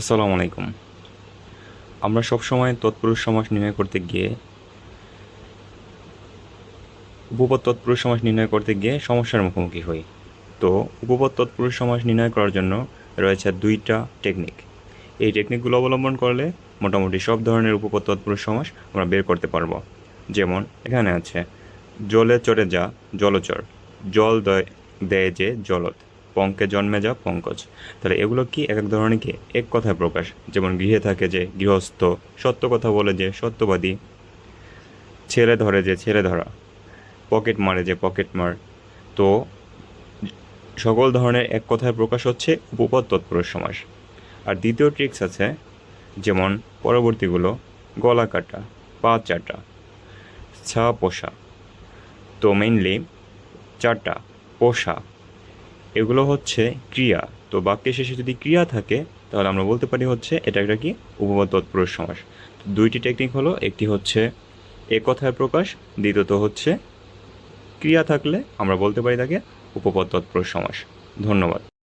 আসসালামু আলাইকুম। আমরা সবসময় তৎপুরুষ সমাস নির্ণয় করতে গিয়ে উপপদ তৎপুরুষ সমাস নির্ণয় করতে গিয়ে সমস্যার মুখোমুখি হই। তো উপপদ তৎপুরুষ সমাস নির্ণয় করার জন্য রয়েছে দুইটা টেকনিক এই টেকনিকগুলো অবলম্বন করলে মোটামুটি সব ধরনের উপপদ তৎপুরুষ সমাস আমরা বের করতে পারব। যেমন এখানে আছে, জলে চড়ে যা, জলচর। জল দয়, দেয় যে জলত পঙ্কে জন্মে যা পঙ্কজ। তাহলে এগুলো কি এক এক ধরনের কি? এক কথায় প্রকাশ। যেমন গৃহে থাকে যে গৃহস্থ, সত্য কথা বলে যে সত্যবাদী। ছেলে ধরে যে ছেলে ধরা। পকেট মারে যে পকেট মার। তো সকল ধরনের এক কথায় প্রকাশ হচ্ছে উপপদ তৎপুরুষ সমাস। আর দ্বিতীয় ট্রিক্স আছে, যেমন পরবর্তীগুলো, গলা কাটা, পা চাটা, ছা পোষা। তো মেইনলি চাটা, পোষা। এগুলো হচ্ছে ক্রিয়া। তো বাক্যের শেষে যদি ক্রিয়া থাকে, তাহলে আমরা বলতে পারি হচ্ছে, এটা একটা কি? উপবাদ তৎপুরুষ সমাস। দুইটি টেকনিক হলো, একটি হচ্ছে এ কথায় প্রকাশ, দ্বিতীয়ত হচ্ছে ক্রিয়া থাকলে আমরা বলতে পারি তাকে উপপদ তৎপুরুষ সমাস। ধন্যবাদ।